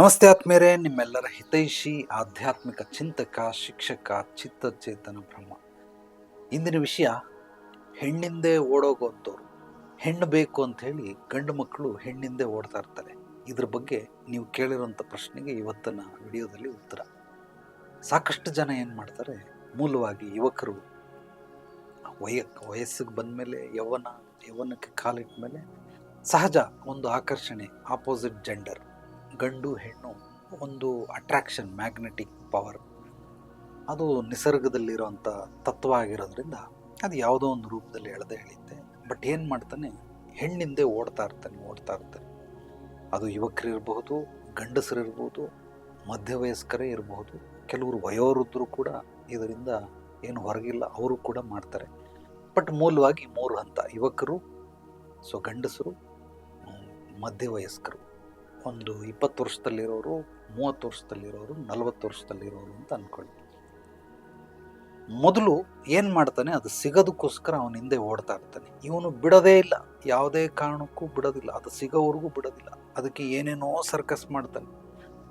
ನಮಸ್ತೆ ಆತ್ಮೇರೆ ನಿಮ್ಮೆಲ್ಲರ ಹಿತೈಷಿ, ಆಧ್ಯಾತ್ಮಿಕ ಚಿಂತಕ, ಶಿಕ್ಷಕ, ಚಿತ್ತಚೇತನ ಬ್ರಹ್ಮ. ಇಂದಿನ ವಿಷಯ, ಹೆಣ್ಣಿಂದೆ ಓಡೋಗುವಂಥವ್ರು ಹೆಣ್ಣು ಬೇಕು ಅಂತ ಹೇಳಿ ಗಂಡು ಮಕ್ಕಳು ಹೆಣ್ಣಿಂದೆ ಓಡ್ತಾ ಇರ್ತಾರೆ. ಇದ್ರ ಬಗ್ಗೆ ನೀವು ಕೇಳಿರುವಂಥ ಪ್ರಶ್ನೆಗೆ ಇವತ್ತಿನ ವಿಡಿಯೋದಲ್ಲಿ ಉತ್ತರ. ಸಾಕಷ್ಟು ಜನ ಏನು ಮಾಡ್ತಾರೆ, ಮೂಲವಾಗಿ ಯುವಕರು ವಯ ವಯಸ್ಸಿಗೆ ಬಂದಮೇಲೆ, ಯೌವನ, ಯೌವನಕ್ಕೆ ಕಾಲಿಟ್ಟ ಮೇಲೆ ಸಹಜ ಒಂದು ಆಕರ್ಷಣೆ ಆಪೋಸಿಟ್ ಜೆಂಡರ್ ಗಂಡು ಹೆಣ್ಣು ಒಂದು ಅಟ್ರಾಕ್ಷನ್ ಮ್ಯಾಗ್ನೆಟಿಕ್ ಪವರ್ ಅದು ನಿಸರ್ಗದಲ್ಲಿರುವಂಥ ತತ್ವ ಆಗಿರೋದ್ರಿಂದ ಅದು ಯಾವುದೋ ಒಂದು ರೂಪದಲ್ಲಿ ಎಳೆದೇ ಹೇಳಿದ್ದೆ ಬಟ್ ಏನು ಮಾಡ್ತಾನೆ? ಹೆಣ್ಣಿಂದೆ ಓಡ್ತಾ ಇರ್ತಾನೆ ಓಡ್ತಾ ಇರ್ತಾನೆ. ಅದು ಯುವಕರಿರ್ಬಹುದು ಗಂಡಸರಿರ್ಬೋದು ಮಧ್ಯವಯಸ್ಕರೇ ಇರಬಹುದು ಕೆಲವರು ವಯೋವೃದ್ಧರು ಕೂಡ ಇದರಿಂದ ಏನು ಹೊರಗಿಲ್ಲ, ಅವರು ಕೂಡ ಮಾಡ್ತಾರೆ. ಬಟ್ ಮೂಲವಾಗಿ ಮೂರು ಹಂತ, ಯುವಕರು ಸೊ ಗಂಡಸರು ಮಧ್ಯವಯಸ್ಕರು. ಒಂದು ಇಪ್ಪತ್ತು ವರ್ಷದಲ್ಲಿರೋರು, ಮೂವತ್ತು ವರ್ಷದಲ್ಲಿರೋರು, ನಲವತ್ತು ವರ್ಷದಲ್ಲಿರೋರು ಅಂತ ಅಂದ್ಕೊಳ್ಳಿ ಮೊದಲು ಏನು ಮಾಡ್ತಾನೆ, ಅದು ಸಿಗೋದಕ್ಕೋಸ್ಕರ ಅವನ ಹಿಂದೆ ಓಡ್ತಾ ಇರ್ತಾನೆ. ಇವನು ಬಿಡೋದೇ ಇಲ್ಲ. ಯಾವುದೇ ಕಾರಣಕ್ಕೂ ಬಿಡೋದಿಲ್ಲ. ಅದು ಸಿಗೋವರೆಗೂ ಬಿಡೋದಿಲ್ಲ. ಅದಕ್ಕೆ ಏನೇನೋ ಸರ್ಕಸ್ ಮಾಡ್ತಾನೆ.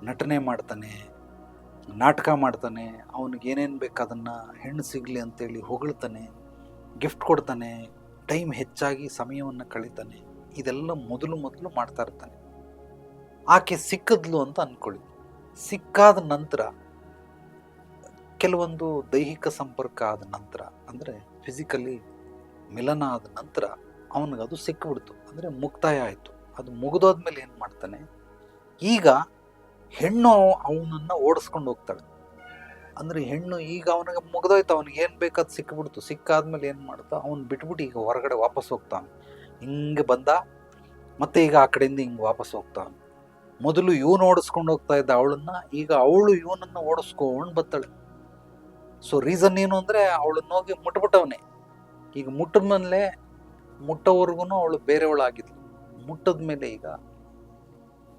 ನಟನೆ ಮಾಡ್ತಾನೆ, ನಾಟಕ ಮಾಡ್ತಾನೆ, ಅವನಿಗೆ ಏನೇನು ಬೇಕು ಅದನ್ನು ಹೆಣ್ಣು ಸಿಗಲಿ ಅಂತೇಳಿ ಹೊಗಳ್ತಾನೆ ಗಿಫ್ಟ್ ಕೊಡ್ತಾನೆ ಟೈಮ್ ಹೆಚ್ಚಾಗಿ ಸಮಯವನ್ನು ಕಳೀತಾನೆ. ಇದೆಲ್ಲ ಮೊದಲು ಮೊದಲು ಮಾಡ್ತಾ ಇರ್ತಾನೆ. ಆಕೆ ಸಿಕ್ಕಿದ್ಲು ಅಂತ ಅಂದ್ಕೊಳ್ಳಿ ಸಿಕ್ಕಾದ ನಂತರ, ಕೆಲವೊಂದು ದೈಹಿಕ ಸಂಪರ್ಕ ಆದ ನಂತರ, ಅಂದರೆ ಫಿಸಿಕಲಿ ಮಿಲನ ಆದ ನಂತರ ಅವನಿಗೆ ಅದು ಸಿಕ್ಕಿಬಿಡ್ತು ಅಂದರೆ ಮುಕ್ತಾಯ ಆಯಿತು. ಅದು ಮುಗಿದೋದ್ಮೇಲೆ ಏನು ಮಾಡ್ತಾನೆ? ಈಗ ಹೆಣ್ಣು ಅವನನ್ನು ಓಡಿಸ್ಕೊಂಡು ಹೋಗ್ತಾಳೆ. ಅಂದರೆ ಹೆಣ್ಣು ಈಗ ಅವನಿಗೆ ಮುಗಿದೋಯ್ತು. ಅವನಿಗೆ ಏನು ಬೇಕಾದ್ ಸಿಕ್ಕಿಬಿಡ್ತು ಸಿಕ್ಕಾದ್ಮೇಲೆ ಏನು ಮಾಡ್ತಾ, ಅವ್ನು ಬಿಟ್ಬಿಟ್ಟು ಈಗ ಹೊರಗಡೆ ವಾಪಸ್ ಹೋಗ್ತಾನೆ. ಹಿಂಗೆ ಬಂದ, ಮತ್ತೆ ಈಗ ಆ ಕಡೆಯಿಂದ ಹಿಂಗೆ ವಾಪಸ್ ಹೋಗ್ತಾನೆ. ಮೊದಲು ಇವನು ಓಡಿಸ್ಕೊಂಡು ಹೋಗ್ತಾ ಇದ್ದ ಅವಳನ್ನ, ಈಗ ಅವಳು ಇವನನ್ನ ಓಡಿಸ್ಕೊಂಡು ಬತ್ತಾಳೆ. ಸೊ ರೀಸನ್ ಏನು ಅಂದರೆ ಅವಳನ್ನ ಹೋಗಿ ಮುಟ್ಬಿಟ್ಟವನೆ. ಈಗ ಮುಟ್ಟಿದ ಮೇಲೆ ಮುಟ್ಟೋವರೆಗೂ ಅವಳು ಬೇರೆಯವಳಾಗಿದ್ಲು. ಮುಟ್ಟದ ಮೇಲೆ ಈಗ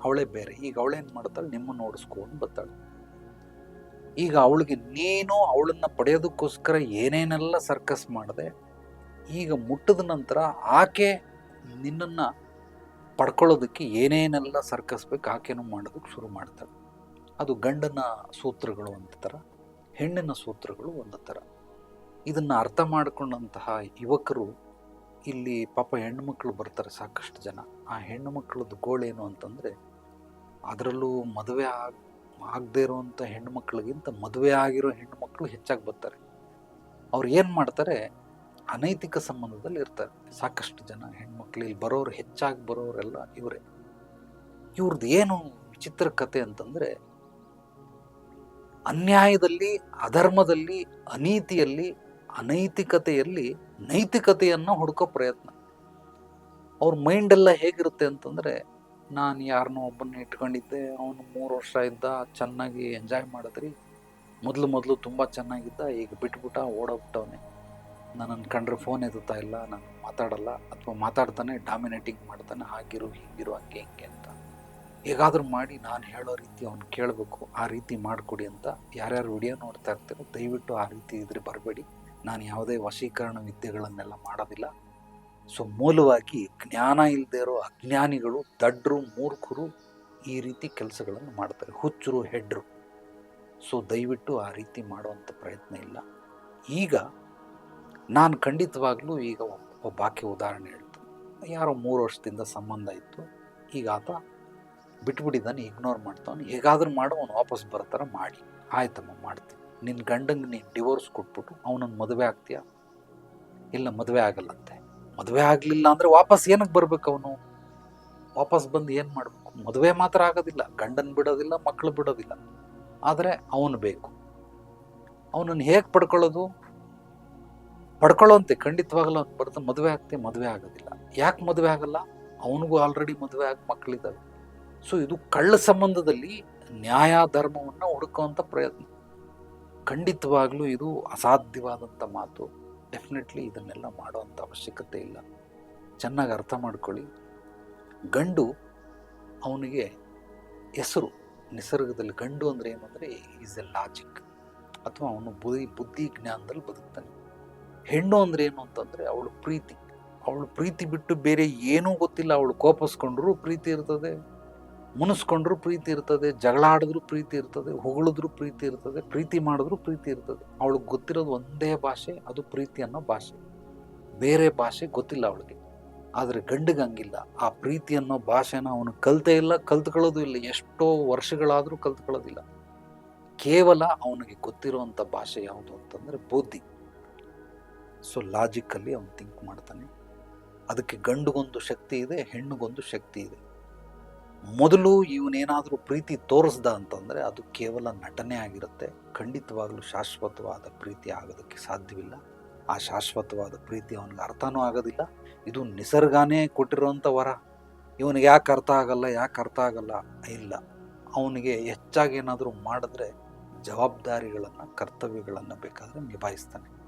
ಅವಳೇ ಬೇರೆ. ಈಗ ಅವಳೇನು ಮಾಡ್ತಾಳೆ? ನಿಮ್ಮನ್ನು ಓಡಿಸ್ಕೊಂಡು ಬತ್ತಾಳೆ. ಈಗ ಅವಳಿಗೆ ನೀನು ಅವಳನ್ನ ಪಡೆಯೋದಕ್ಕೋಸ್ಕರ ಏನೇನೆಲ್ಲ ಸರ್ಕಸ್ ಮಾಡಿದೆ, ಈಗ ಮುಟ್ಟದ ನಂತರ ಆಕೆ ನಿನ್ನನ್ನು ಪಡ್ಕೊಳ್ಳೋದಕ್ಕೆ ಏನೇನೆಲ್ಲ ಸರ್ಕಸ್ಬೇಕು ಆಕೆನೂ ಮಾಡೋದಕ್ಕೆ ಶುರು ಮಾಡ್ತಾರೆ. ಅದು ಗಂಡನ ಸೂತ್ರಗಳು ಒಂದು ಥರ, ಹೆಣ್ಣಿನ ಸೂತ್ರಗಳು ಒಂದು ಥರ. ಇದನ್ನು ಅರ್ಥ ಮಾಡಿಕೊಂಡಂತಹ ಯುವಕರು ಇಲ್ಲಿ ಪಾಪ ಹೆಣ್ಣುಮಕ್ಕಳು ಬರ್ತಾರೆ ಸಾಕಷ್ಟು ಜನ. ಆ ಹೆಣ್ಣು ಮಕ್ಕಳದ್ದು ಗೋಳೇನು ಅಂತಂದರೆ, ಅದರಲ್ಲೂ ಮದುವೆ ಆಗ, ಆಗದೇ ಇರುವಂಥ ಹೆಣ್ಣು ಮಕ್ಕಳಿಗಿಂತ ಮದುವೆ ಆಗಿರೋ ಹೆಣ್ಣು ಮಕ್ಕಳು ಹೆಚ್ಚಾಗಿ ಬರ್ತಾರೆ. ಅವ್ರು ಏನು ಮಾಡ್ತಾರೆ ಅನೈತಿಕ ಸಂಬಂಧದಲ್ಲಿ ಇರ್ತಾರೆ. ಸಾಕಷ್ಟು ಜನ ಹೆಣ್ಮಕ್ಳು, ಇಲ್ಲಿ ಬರೋರು ಹೆಚ್ಚಾಗಿ ಬರೋರೆಲ್ಲ ಇವರೇ. ಇವ್ರದ್ದು ಏನು ವಿಚಿತ್ರ ಕತೆ ಅಂತಂದರೆ, ಅನ್ಯಾಯದಲ್ಲಿ, ಅಧರ್ಮದಲ್ಲಿ, ಅನೀತಿಯಲ್ಲಿ, ಅನೈತಿಕತೆಯಲ್ಲಿ ನೈತಿಕತೆಯನ್ನು ಹುಡುಕೋ ಪ್ರಯತ್ನ. ಅವ್ರ ಮೈಂಡೆಲ್ಲ ಹೇಗಿರುತ್ತೆ ಅಂತಂದರೆ, ನಾನು ಯಾರನ್ನೋ ಒಬ್ಬನ್ನ ಇಟ್ಕೊಂಡಿದ್ದೆ, ಅವನು ಮೂರು ವರ್ಷ ಇದ್ದ, ಚೆನ್ನಾಗಿ ಎಂಜಾಯ್ ಮಾಡಿದ್ರಿ. ಮೊದಲು ಮೊದಲು ತುಂಬ ಚೆನ್ನಾಗಿದ್ದ, ಈಗ ಬಿಟ್ಬಿಟ್ಟ, ಓಡೋಗ್ಬಿಟ್ಟವನೆ. ನನ್ನನ್ನು ಕಂಡ್ರೆ ಫೋನ್ ಎತ್ತುತ್ತಾ ಇಲ್ಲ, ನಾನು ಮಾತಾಡಲ್ಲ ಅಥವಾ ಮಾತಾಡ್ತಾನೆ ಡಾಮಿನೇಟಿಂಗ್ ಮಾಡ್ತಾನೆ, ಹಾಗಿರು ಹೀಗಿರು ಹಂಗೆ ಹಿಂಗೆ ಅಂತ. ಹೇಗಾದರೂ ಮಾಡಿ ನಾನು ಹೇಳೋ ರೀತಿ ಅವ್ನು ಕೇಳಬೇಕು, ಆ ರೀತಿ ಮಾಡಿಕೊಡಿ ಅಂತ ಯಾರ್ಯಾರು ವಿಡಿಯೋ ನೋಡ್ತಾ ಇರ್ತೀರೋ ದಯವಿಟ್ಟು ಆ ರೀತಿ ಇದ್ರೆ ಬರಬೇಡಿ. ನಾನು ಯಾವುದೇ ವಶೀಕರಣ ವಿದ್ಯೆಗಳನ್ನೆಲ್ಲ ಮಾಡೋದಿಲ್ಲ. ಸೊ ಮೂಲವಾಗಿ ಜ್ಞಾನ ಇಲ್ಲದೆ ಇರೋ ಅಜ್ಞಾನಿಗಳು, ದಡ್ರು, ಮೂರ್ಖರು ಈ ರೀತಿ ಕೆಲಸಗಳನ್ನು ಮಾಡ್ತಾರೆ, ಹುಚ್ಚರು, ಹೆಡ್ರು. ಸೊ ದಯವಿಟ್ಟು ಆ ರೀತಿ ಮಾಡುವಂಥ ಪ್ರಯತ್ನ ಇಲ್ಲ. ಈಗ ನಾನು ಖಂಡಿತವಾಗ್ಲೂ ಈಗ ಒಬ್ಬ ಬಾಕಿ ಉದಾಹರಣೆ ಹೇಳ್ತು ಯಾರೋ ಮೂರು ವರ್ಷದಿಂದ ಸಂಬಂಧ ಇತ್ತು. ಈಗ ಆತ ಬಿಟ್ಬಿಟ್ಟಿದ್ದಾನೆ ಇಗ್ನೋರ್ ಮಾಡ್ತಾನೆ ಹೇಗಾದರೂ ಮಾಡು, ಅವ್ನು ವಾಪಸ್ ಥರ ಮಾಡಿ. ಆಯ್ತಮ್ಮ, ಮಾಡ್ತೀನಿ. ನಿನ್ನ ಗಂಡಂಗೆ ನೀನು ಡಿವೋರ್ಸ್ ಕೊಟ್ಬಿಟ್ಟು ಅವನನ್ನು ಮದುವೆ ಆಗ್ತೀಯ? ಇಲ್ಲ, ಮದುವೆ ಆಗಲ್ಲಂತೆ. ಮದುವೆ ಆಗಲಿಲ್ಲ ಅಂದರೆ ವಾಪಸ್ ಏನಕ್ಕೆ ಬರ್ಬೇಕು ಅವನು? ವಾಪಸ್ ಬಂದು ಏನು ಮಾಡಬೇಕು? ಮದುವೆ ಮಾತ್ರ ಆಗೋದಿಲ್ಲ. ಗಂಡನ ಬಿಡೋದಿಲ್ಲ ಮಕ್ಕಳು ಬಿಡೋದಿಲ್ಲ. ಆದರೆ ಅವನು ಬೇಕು. ಅವನನ್ನು ಹೇಗೆ ಪಡ್ಕೊಳ್ಳೋದು? ಪಡ್ಕೊಳ್ಳೋಂತೆ ಖಂಡಿತವಾಗಲೂ ಅವ್ನು ಬರ್ತಾನೆ ಮದುವೆ ಆಗ್ತೆ, ಮದುವೆ ಆಗೋದಿಲ್ಲ. ಯಾಕೆ ಮದುವೆ ಆಗಲ್ಲ? ಅವನಿಗೂ ಆಲ್ರೆಡಿ ಮದುವೆ ಆಗಿ ಮಕ್ಕಳಿದ್ದಾವೆ ಸೊ ಇದು ಕಳ್ಳ ಸಂಬಂಧದಲ್ಲಿ ನ್ಯಾಯ ಧರ್ಮವನ್ನು ಹುಡುಕುವಂಥ ಪ್ರಯತ್ನ. ಖಂಡಿತವಾಗ್ಲೂ ಇದು ಅಸಾಧ್ಯವಾದಂಥ ಮಾತು. ಡೆಫಿನೆಟ್ಲಿ ಇದನ್ನೆಲ್ಲ ಮಾಡುವಂಥ ಅವಶ್ಯಕತೆ ಇಲ್ಲ. ಚೆನ್ನಾಗಿ ಅರ್ಥ ಮಾಡ್ಕೊಳ್ಳಿ. ಗಂಡು ಅವನಿಗೆ ಹೆಸರು, ನಿಸರ್ಗದಲ್ಲಿ ಗಂಡು ಅಂದರೆ ಏನು ಅಂದರೆ ಈಸ್ ಎ ಲಾಜಿಕ್ ಅಥವಾ ಅವನು ಬುದ್ಧಿ ಬುದ್ಧಿ ಜ್ಞಾನದಲ್ಲಿ ಬದುಕ್ತಾನೆ. ಹೆಣ್ಣು ಅಂದ್ರೆ ಏನು ಅಂತಂದ್ರೆ ಅವಳು ಪ್ರೀತಿ. ಅವಳು ಪ್ರೀತಿ ಬಿಟ್ಟು ಬೇರೆ ಏನೂ ಗೊತ್ತಿಲ್ಲ. ಅವಳು ಕೋಪಿಸ್ಕೊಂಡ್ರು ಪ್ರೀತಿ ಇರ್ತದೆ. ಮುನಿಸ್ಕೊಂಡ್ರು ಪ್ರೀತಿ ಇರ್ತದೆ. ಜಗಳ ಆಡಿದ್ರು ಪ್ರೀತಿ ಇರ್ತದೆ. ಹೊಗಳಿದ್ರು ಪ್ರೀತಿ ಇರ್ತದೆ. ಪ್ರೀತಿ ಮಾಡಿದ್ರು ಪ್ರೀತಿ ಇರ್ತದೆ. ಅವಳಿಗೆ ಗೊತ್ತಿರೋದು ಒಂದೇ ಭಾಷೆ, ಅದು ಪ್ರೀತಿ ಅನ್ನೋ ಭಾಷೆ. ಬೇರೆ ಭಾಷೆ ಗೊತ್ತಿಲ್ಲ ಅವಳಿಗೆ. ಆದರೆ ಗಂಡಿಗೆ ಹಂಗಿಲ್ಲ. ಆ ಪ್ರೀತಿ ಅನ್ನೋ ಭಾಷೆನ ಅವನು ಕಲ್ತೇ ಇಲ್ಲ, ಕಲ್ತ್ಕೊಳ್ಳೋದು ಇಲ್ಲ. ಎಷ್ಟೋ ವರ್ಷಗಳಾದರೂ ಕಲ್ತ್ಕೊಳ್ಳೋದಿಲ್ಲ. ಕೇವಲ ಅವನಿಗೆ ಗೊತ್ತಿರುವಂಥ ಭಾಷೆ ಯಾವುದು ಅಂತಂದರೆ ಬುದ್ಧಿ. ಸೊ ಲಾಜಿಕಲ್ಲಿ ಅವನು ಥಿಂಕ್ ಮಾಡ್ತಾನೆ. ಅದಕ್ಕೆ ಗಂಡುಗೊಂದು ಶಕ್ತಿ ಇದೆ, ಹೆಣ್ಣುಗೊಂದು ಶಕ್ತಿ ಇದೆ. ಮೊದಲು ಇವನೇನಾದರೂ ಪ್ರೀತಿ ತೋರಿಸ್ದ ಅಂತಂದರೆ ಅದು ಕೇವಲ ನಟನೆ ಆಗಿರುತ್ತೆ. ಖಂಡಿತವಾಗಲೂ ಶಾಶ್ವತವಾದ ಪ್ರೀತಿ ಆಗೋದಕ್ಕೆ ಸಾಧ್ಯವಿಲ್ಲ. ಆ ಶಾಶ್ವತವಾದ ಪ್ರೀತಿ ಅವನಿಗೆ ಅರ್ಥನೂ ಆಗೋದಿಲ್ಲ. ಇದು ನಿಸರ್ಗನೇ ಕೊಟ್ಟಿರುವಂಥ ವರ. ಇವನಿಗೆ ಯಾಕೆ ಅರ್ಥ ಆಗಲ್ಲ, ಯಾಕೆ ಅರ್ಥ ಆಗಲ್ಲ ಇಲ್ಲ. ಅವನಿಗೆ ಹೆಚ್ಚಾಗಿ ಏನಾದರೂ ಮಾಡಿದ್ರೆ ಜವಾಬ್ದಾರಿಗಳನ್ನು, ಕರ್ತವ್ಯಗಳನ್ನು ಬೇಕಾದರೆ ನಿಭಾಯಿಸ್ತಾನೆ.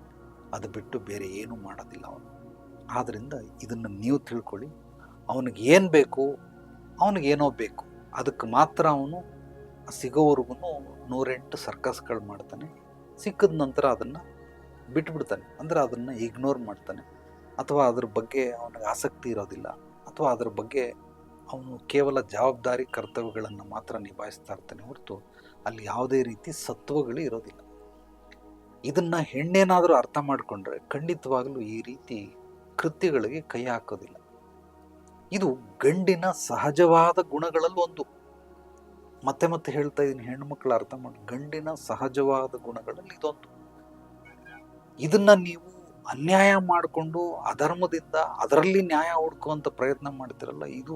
ಅದು ಬಿಟ್ಟು ಬೇರೆ ಏನೂ ಮಾಡೋದಿಲ್ಲ ಅವನು. ಆದ್ದರಿಂದ ಇದನ್ನು ನೀವು ತಿಳ್ಕೊಳ್ಳಿ. ಅವನಿಗೆ ಏನು ಬೇಕು ಅವನಿಗೇನೋ ಬೇಕು. ಅದಕ್ಕೆ ಮಾತ್ರ ಅವನು ಸಿಗೋವರೆಗೂ ನೂರೆಂಟು ಸರ್ಕಸ್ಗಳು ಮಾಡ್ತಾನೆ. ಸಿಕ್ಕಿದ ನಂತರ ಅದನ್ನು ಬಿಟ್ಬಿಡ್ತಾನೆ. ಅಂದರೆ ಅದನ್ನು ಇಗ್ನೋರ್ ಮಾಡ್ತಾನೆ. ಅಥವಾ ಅದ್ರ ಬಗ್ಗೆ ಅವನಿಗೆ ಆಸಕ್ತಿ ಇರೋದಿಲ್ಲ. ಅಥವಾ ಅದ್ರ ಬಗ್ಗೆ ಅವನು ಕೇವಲ ಜವಾಬ್ದಾರಿ, ಕರ್ತವ್ಯಗಳನ್ನು ಮಾತ್ರ ನಿಭಾಯಿಸ್ತಾ ಇರ್ತಾನೆ ಹೊರತು ಅಲ್ಲಿ ಯಾವುದೇ ರೀತಿ ಸತ್ವಗಳು ಇರೋದಿಲ್ಲ. ಇದನ್ನು ಹೆಣ್ಣೇನಾದರೂ ಅರ್ಥ ಮಾಡಿಕೊಂಡ್ರೆ ಖಂಡಿತವಾಗಲೂ ಈ ರೀತಿ ಕೃತ್ಯಗಳಿಗೆ ಕೈ ಹಾಕೋದಿಲ್ಲ. ಇದು ಗಂಡಿನ ಸಹಜವಾದ ಗುಣಗಳಲ್ಲಿ ಒಂದು. ಮತ್ತೆ ಮತ್ತೆ ಹೇಳ್ತಾ ಇದ್ದೀನಿ ಹೆಣ್ಮಕ್ಳು ಅರ್ಥ ಮಾಡಿ, ಗಂಡಿನ ಸಹಜವಾದ ಗುಣಗಳಲ್ಲಿ ಇದೊಂದು. ಇದನ್ನ ನೀವು ಅನ್ಯಾಯ ಮಾಡಿಕೊಂಡು ಅಧರ್ಮದಿಂದ ಅದರಲ್ಲಿ ನ್ಯಾಯ ಹುಡ್ಕುವಂಥ ಪ್ರಯತ್ನ ಮಾಡ್ತಿರಲ್ಲ, ಇದು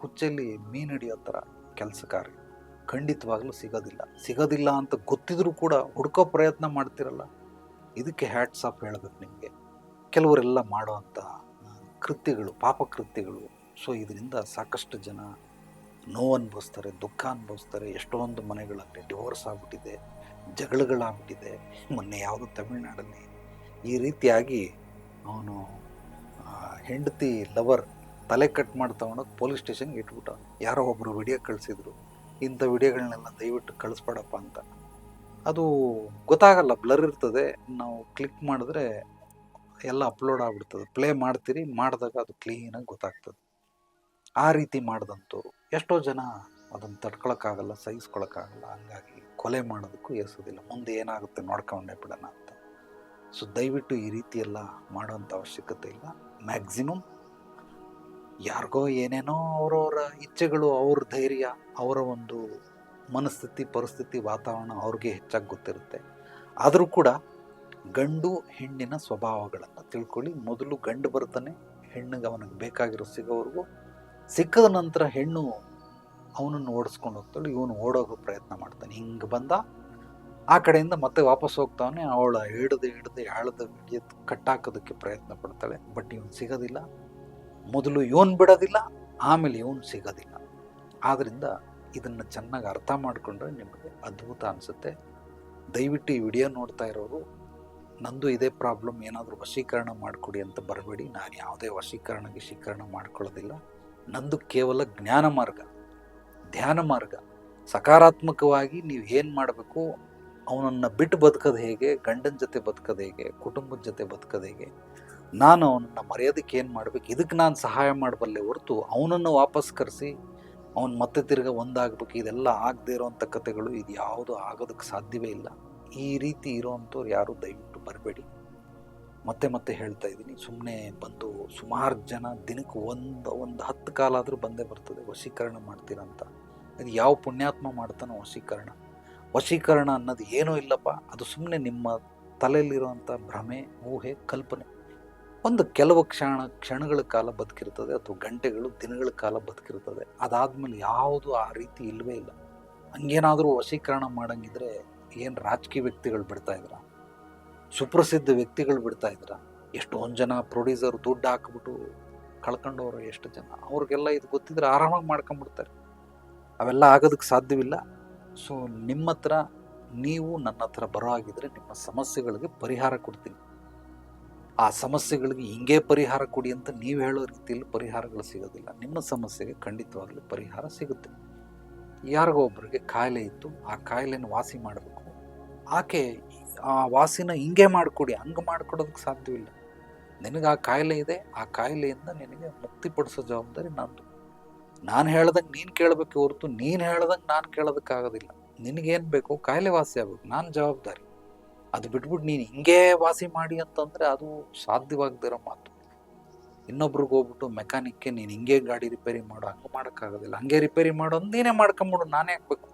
ಹುಚ್ಚಲ್ಲಿ ಮೀನ್ ಹಿಡಿಯೋ ಥರ ಕೆಲಸ ಕಾರ್ಯ. ಖಂಡಿತವಾಗ್ಲೂ ಸಿಗೋದಿಲ್ಲ. ಸಿಗೋದಿಲ್ಲ ಅಂತ ಗೊತ್ತಿದ್ರೂ ಕೂಡ ಹುಡ್ಕೋ ಪ್ರಯತ್ನ ಮಾಡ್ತಿರಲ್ಲ. ಇದಕ್ಕೆ ಹ್ಯಾಟ್ಸ್ ಆಫ್ ಹೇಳಬೇಕು ನಿಮಗೆ. ಕೆಲವರೆಲ್ಲ ಮಾಡುವಂಥ ಕೃತ್ಯಗಳು, ಪಾಪ ಕೃತ್ಯಗಳು. ಸೊ ಇದರಿಂದ ಸಾಕಷ್ಟು ಜನ ನೋವು ಅನುಭವಿಸ್ತಾರೆ, ದುಃಖ ಅನುಭವಿಸ್ತಾರೆ. ಎಷ್ಟೊಂದು ಮನೆಗಳಲ್ಲಿ ಡಿವೋರ್ಸ್ ಆಗ್ಬಿಟ್ಟಿದೆ, ಜಗಳಗಳಾಗ್ಬಿಟ್ಟಿದೆ. ಮೊನ್ನೆ ಯಾವುದು ತಮಿಳ್ನಾಡಲ್ಲಿ ಈ ರೀತಿಯಾಗಿ ಅವನು ಹೆಂಡತಿ ಲವರ್ ತಲೆ ಕಟ್ ಮಾಡಿ ತಗೊಂಡೋಗಿ ಪೊಲೀಸ್ ಸ್ಟೇಷನ್ಗೆ ಇಟ್ಬಿಟ್ಟ. ಯಾರೋ ಒಬ್ಬರು ವಿಡಿಯೋ ಕಳಿಸಿದ್ರು. ಇಂಥ ವಿಡಿಯೋಗಳನ್ನೆಲ್ಲ ದಯವಿಟ್ಟು ಕಳಿಸ್ಬೇಡಪ್ಪ ಅಂತ. ಅದು ಗೊತ್ತಾಗಲ್ಲ, ಬ್ಲರ್ ಇರ್ತದೆ. ನಾವು ಕ್ಲಿಕ್ ಮಾಡಿದ್ರೆ ಎಲ್ಲ ಅಪ್ಲೋಡ್ ಆಗ್ಬಿಡ್ತದೆ. ಪ್ಲೇ ಮಾಡ್ತೀರಿ, ಮಾಡಿದಾಗ ಅದು ಕ್ಲೀನಾಗಿ ಗೊತ್ತಾಗ್ತದೆ. ಆ ರೀತಿ ಮಾಡಿದಂಥವ್ರು ಎಷ್ಟೋ ಜನ ಅದನ್ನು ತಡ್ಕೊಳಕ್ಕಾಗಲ್ಲ, ಸಹಿಸ್ಕೊಳಕ್ಕಾಗಲ್ಲ. ಹಂಗಾಗಿ ಕೊಲೆ ಮಾಡೋದಕ್ಕೂ ಎಸೋದಿಲ್ಲ ಮುಂದೆ ಏನಾಗುತ್ತೆ ನೋಡ್ಕೊಂಡೇ ಬಿಡೋಣ ಅಂತ. ಸೊ ದಯವಿಟ್ಟು ಈ ರೀತಿಯೆಲ್ಲ ಮಾಡೋವಂಥ ಅವಶ್ಯಕತೆ ಇಲ್ಲ. ಮ್ಯಾಕ್ಸಿಮಮ್ ಯಾರಿಗೋ ಏನೇನೋ ಅವರವರ ಇಚ್ಛೆಗಳು, ಅವ್ರ ಧೈರ್ಯ, ಅವರ ಒಂದು ಮನಸ್ಥಿತಿ, ಪರಿಸ್ಥಿತಿ, ವಾತಾವರಣ ಅವ್ರಿಗೆ ಹೆಚ್ಚಾಗಿ ಗೊತ್ತಿರುತ್ತೆ. ಆದರೂ ಕೂಡ ಗಂಡು ಹೆಣ್ಣಿನ ಸ್ವಭಾವಗಳನ್ನು ತಿಳ್ಕೊಳ್ಳಿ. ಮೊದಲು ಗಂಡು ಬರ್ತಾನೆ, ಹೆಣ್ಣಿಗೆ ಅವನಿಗೆ ಬೇಕಾಗಿರೋ ಸಿಗೋವರೆಗೂ ಸಿಕ್ಕದ ನಂತರ ಹೆಣ್ಣು ಅವನನ್ನು ಓಡಿಸ್ಕೊಂಡು ಹೋಗ್ತಾಳೆ, ಇವನು ಓಡೋಗೋ ಪ್ರಯತ್ನ ಮಾಡ್ತಾನೆ. ಹಿಂಗೆ ಬಂದ ಆ ಕಡೆಯಿಂದ ಮತ್ತೆ ವಾಪಸ್ ಹೋಗ್ತಾವನೆ ಅವಳ ಹಿಡ್ದು ಹಿಡ್ದು ಎಳ್ದು ಎದ್ದು ಕಟ್ಟಾಕೋದಕ್ಕೆ ಪ್ರಯತ್ನ ಪಡ್ತಾಳೆ. ಬಟ್ ಇವನು ಸಿಗೋದಿಲ್ಲ. ಮೊದಲು ಇವನು ಬಿಡೋದಿಲ್ಲ, ಆಮೇಲೆ ಇವನು ಸಿಗೋದಿಲ್ಲ. ಆದ್ದರಿಂದ ಇದನ್ನು ಚೆನ್ನಾಗಿ ಅರ್ಥ ಮಾಡಿಕೊಂಡ್ರೆ ನಿಮಗೆ ಅದ್ಭುತ ಅನಿಸುತ್ತೆ. ದಯವಿಟ್ಟು ಈ ವಿಡಿಯೋ ನೋಡ್ತಾ ಇರೋರು, ನಂದು ಇದೇ ಪ್ರಾಬ್ಲಮ್, ಏನಾದರೂ ವಶೀಕರಣ ಮಾಡಿಕೊಡಿ ಅಂತ ಬರಬೇಡಿ. ನಾನು ಯಾವುದೇ ವಶೀಕರಣ ಶೀಕರಣ ಮಾಡ್ಕೊಳ್ಳೋದಿಲ್ಲ. ನಂದು ಕೇವಲ ಜ್ಞಾನ ಮಾರ್ಗ, ಧ್ಯಾನ ಮಾರ್ಗ. ಸಕಾರಾತ್ಮಕವಾಗಿ ನೀವು ಏನು ಮಾಡಬೇಕು, ಅವನನ್ನು ಬಿಟ್ಟು ಬದುಕೋದು ಹೇಗೆ, ಗಂಡನ ಜೊತೆ ಬದುಕೋದು ಹೇಗೆ, ಕುಟುಂಬದ ಜೊತೆ ಬದುಕೋದು ಹೇಗೆ ನಾನು ಅವನನ್ನು ಮರೆಯೋದಕ್ಕೆ ಏನು ಮಾಡಬೇಕು? ಇದಕ್ಕೆ ನಾನು ಸಹಾಯ ಮಾಡಬಲ್ಲೆ ಹೊರತು ಅವನನ್ನು ವಾಪಸ್ ಕರೆಸಿ, ಅವನು ಮತ್ತೆ ತಿರ್ಗ ಒಂದಾಗಬೇಕು, ಇದೆಲ್ಲ ಆಗದೆ ಇರೋವಂಥ ಕಥೆಗಳು ಇದು ಯಾವುದು ಆಗೋದಕ್ಕೆ ಸಾಧ್ಯವೇ ಇಲ್ಲ. ಈ ರೀತಿ ಇರೋವಂಥವ್ರು ಯಾರು ದಯವಿಟ್ಟು ಬರಬೇಡಿ. ಮತ್ತೆ ಮತ್ತೆ ಹೇಳ್ತಾ ಇದ್ದೀನಿ. ಸುಮ್ಮನೆ ಬಂದು ಸುಮಾರು ಜನ ದಿನಕ್ಕೆ ಒಂದು ಒಂದು ಹತ್ತು ಕಾಲ ಆದರೂ ಬಂದೇ ಬರ್ತದೆ. ವಶೀಕರಣ ಮಾಡ್ತೀರಂತ ಅದು ಯಾವ ಪುಣ್ಯಾತ್ಮ ಮಾಡ್ತಾನೋ ವಶೀಕರಣ. ವಶೀಕರಣ ಅನ್ನೋದು ಏನೂ ಇಲ್ಲಪ್ಪ. ಅದು ಸುಮ್ಮನೆ ನಿಮ್ಮ ತಲೆಯಲ್ಲಿರುವಂಥ ಭ್ರಮೆ, ಊಹೆ, ಕಲ್ಪನೆ. ಒಂದು ಕೆಲವು ಕ್ಷಣ, ಕ್ಷಣಗಳ ಕಾಲ ಬದುಕಿರ್ತದೆ ಅಥವಾ ಗಂಟೆಗಳು, ದಿನಗಳ ಕಾಲ ಬದುಕಿರ್ತದೆ ಅದಾದಮೇಲೆ ಯಾವುದು ಆ ರೀತಿ ಇಲ್ಲವೇ ಇಲ್ಲ. ಹಂಗೇನಾದರೂ ವಶೀಕರಣ ಮಾಡಂಗಿದ್ರೆ ಏನು ರಾಜಕೀಯ ವ್ಯಕ್ತಿಗಳು ಬಿಡ್ತಾ ಇದ್ರ? ಸುಪ್ರಸಿದ್ಧ ವ್ಯಕ್ತಿಗಳು ಬಿಡ್ತಾ ಇದ್ರ? ಎಷ್ಟೊಂದು ಜನ ಪ್ರೊಡ್ಯೂಸರ್ ದುಡ್ಡು ಹಾಕ್ಬಿಟ್ಟು ಕಳ್ಕೊಂಡವರು ಎಷ್ಟು ಜನ? ಅವ್ರಿಗೆಲ್ಲ ಇದು ಗೊತ್ತಿದ್ರೆ ಆರಾಮಾಗಿ ಮಾಡ್ಕೊಂಬಿಡ್ತಾರೆ. ಅವೆಲ್ಲ ಆಗೋದಕ್ಕೆ ಸಾಧ್ಯವಿಲ್ಲ. ಸೊ ನಿಮ್ಮ ಹತ್ರ, ನೀವು ನನ್ನ ಹತ್ರ ಬರೋ ಹಾಗಿದ್ರೆ ನಿಮ್ಮ ಸಮಸ್ಯೆಗಳಿಗೆ ಪರಿಹಾರ ಕೊಡ್ತೀನಿ. ಆ ಸಮಸ್ಯೆಗಳಿಗೆ ಹಿಂಗೆ ಪರಿಹಾರ ಕೊಡಿ ಅಂತ ನೀವು ಹೇಳೋ ರೀತಿಯಲ್ಲಿ ಪರಿಹಾರಗಳು ಸಿಗೋದಿಲ್ಲ. ನಿಮ್ಮ ಸಮಸ್ಯೆಗೆ ಖಂಡಿತವಾಗಲೂ ಪರಿಹಾರ ಸಿಗುತ್ತೆ. ಯಾರಿಗೋ ಒಬ್ಬರಿಗೆ ಕಾಯಿಲೆ ಇತ್ತು, ಆ ಕಾಯಿಲೆನ ವಾಸಿ ಮಾಡಬೇಕು. ಆಕೆ ಆ ವಾಸಿನ ಹಿಂಗೆ ಮಾಡಿಕೊಡಿ, ಹಂಗೆ ಮಾಡಿಕೊಡೋದಕ್ಕೆ ಸಾಧ್ಯವಿಲ್ಲ. ನಿನಗೆ ಆ ಕಾಯಿಲೆ ಇದೆ, ಆ ಕಾಯಿಲೆಯಿಂದ ನಿನಗೆ ಮುಕ್ತಿಪಡಿಸೋ ಜವಾಬ್ದಾರಿ ನಂದು. ನಾನು ಹೇಳ್ದಂಗೆ ನೀನು ಕೇಳಬೇಕು ಹೊರತು ನೀನು ಹೇಳ್ದಂಗೆ ನಾನು ಕೇಳೋದಕ್ಕಾಗೋದಿಲ್ಲ. ನಿನಗೇನು ಬೇಕು ಕಾಯಿಲೆ ವಾಸಿ ಆಗ್ಬೇಕು, ನಾನು ಜವಾಬ್ದಾರಿ. ಅದು ಬಿಟ್ಬಿಟ್ಟು ನೀನು ಹಿಂಗೇ ವಾಸಿ ಮಾಡಿ ಅಂತಂದರೆ ಅದು ಸಾಧ್ಯವಾಗದಿರೋ ಮಾತು. ಇನ್ನೊಬ್ರಿಗೆ ಹೋಗ್ಬಿಟ್ಟು ಮೆಕ್ಯಾನಿಕ್ಗೆ ನೀನು ಹಿಂಗೆ ಗಾಡಿ ರಿಪೇರಿ ಮಾಡು, ಹಂಗೆ ಮಾಡೋಕ್ಕಾಗೋದಿಲ್ಲ. ಹಂಗೆ ರಿಪೇರಿ ಮಾಡೋ ನೀನೇ ಮಾಡ್ಕೊಂಬಿಡು, ನಾನೇ ಹಾಕ್ಬೇಕು.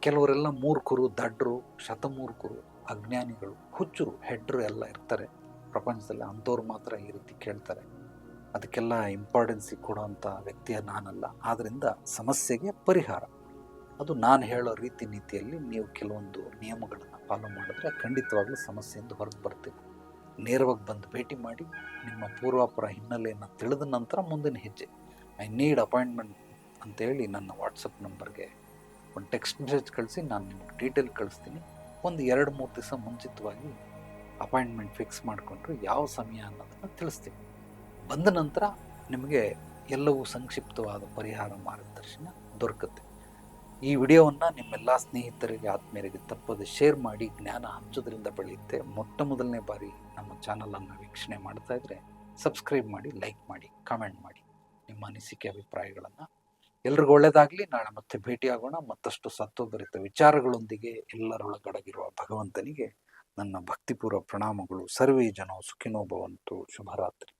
ಕೆಲವರೆಲ್ಲ ಮೂರ್ಖರು, ದಡ್ರು, ಶತಮೂರ್ಖರು, ಅಜ್ಞಾನಿಗಳು, ಹುಚ್ಚರು, ಹೆಡ್ರು ಎಲ್ಲ ಇರ್ತಾರೆ. ಪ್ರಪಂಚದಲ್ಲಿ ಅಂಥವ್ರು ಮಾತ್ರ ಈ ರೀತಿ ಕೇಳ್ತಾರೆ. ಅದಕ್ಕೆಲ್ಲ ಇಂಪಾರ್ಟೆನ್ಸಿ ಕೊಡೋಂಥ ವ್ಯಕ್ತಿಯ ನಾನಲ್ಲ. ಆದ್ದರಿಂದ ಸಮಸ್ಯೆಗೆ ಪರಿಹಾರ. ಅದು ನಾನು ಹೇಳೋ ರೀತಿ ನೀತಿಯಲ್ಲಿ ನೀವು ಕೆಲವೊಂದು ನಿಯಮಗಳನ್ನು ಫಾಲೋ ಮಾಡಿದ್ರೆ ಖಂಡಿತವಾಗ್ಲೂ ಸಮಸ್ಯೆಯಿಂದ ಹೊರಗೆ ಬರ್ತೀವಿ. ನೇರವಾಗಿ ಬಂದು ಭೇಟಿ ಮಾಡಿ ನಿಮ್ಮ ಪೂರ್ವಾಪುರ ಹಿನ್ನೆಲೆಯನ್ನು ತಿಳಿದ ನಂತರ ಮುಂದಿನ ಹೆಜ್ಜೆ. ಐ ನೀಡ್ ಅಪಾಯಿಂಟ್ಮೆಂಟ್ ಅಂತೇಳಿ ನನ್ನ ವಾಟ್ಸಪ್ ನಂಬರ್ಗೆ ಒಂದು ಟೆಕ್ಸ್ಟ್ ಮೆಸೇಜ್ ಕಳಿಸಿ, ನಾನು ನಿಮ್ಗೆ ಡೀಟೇಲ್ ಕಳಿಸ್ತೀನಿ. ಒಂದು ಎರಡು, ಮೂರು ದಿವಸ ಮುಂಚಿತವಾಗಿ ಅಪಾಯಿಂಟ್ಮೆಂಟ್ ಫಿಕ್ಸ್ ಮಾಡಿಕೊಂಡ್ರೆ ಯಾವ ಸಮಯ ಅನ್ನೋದನ್ನು ತಿಳಿಸ್ತೀನಿ. ಬಂದ ನಂತರ ನಿಮಗೆ ಎಲ್ಲವೂ ಸಂಕ್ಷಿಪ್ತವಾದ ಪರಿಹಾರ ಮಾರ್ಗದರ್ಶನ ದೊರಕುತ್ತೆ. ಈ ವಿಡಿಯೋವನ್ನು ನಿಮ್ಮೆಲ್ಲ ಸ್ನೇಹಿತರಿಗೆ, ಆತ್ಮೀಯರಿಗೆ ತಪ್ಪದೆ ಶೇರ್ ಮಾಡಿ ಜ್ಞಾನ ಹಂಚೋದ್ರಿಂದ ಬೆಳೆಯುತ್ತೆ. ಮೊಟ್ಟ ಮೊದಲನೇ ಬಾರಿ ನಮ್ಮ ಚಾನಲನ್ನು ವೀಕ್ಷಣೆ ಮಾಡ್ತಾ ಇದ್ರೆ ಸಬ್ಸ್ಕ್ರೈಬ್ ಮಾಡಿ ಲೈಕ್ ಮಾಡಿ ಕಾಮೆಂಟ್ ಮಾಡಿ. ನಿಮ್ಮ ಅನಿಸಿಕೆ, ಅಭಿಪ್ರಾಯಗಳನ್ನು ಎಲ್ರಿಗೂ ಒಳ್ಳೆಯದಾಗಲಿ ನಾಳೆ ಮತ್ತೆ ಭೇಟಿಯಾಗೋಣ. ಮತ್ತಷ್ಟು ಸತ್ವಭರಿತ ವಿಚಾರಗಳೊಂದಿಗೆ ಎಲ್ಲರೊಳಗಡಗಿರುವ ಭಗವಂತನಿಗೆ ನನ್ನ ಭಕ್ತಿಪೂರ್ವ ಪ್ರಣಾಮಗಳು. ಸರ್ವೇ ಜನ ಸುಖಿನೋ ಭವಂತು. ಶುಭರಾತ್ರಿ.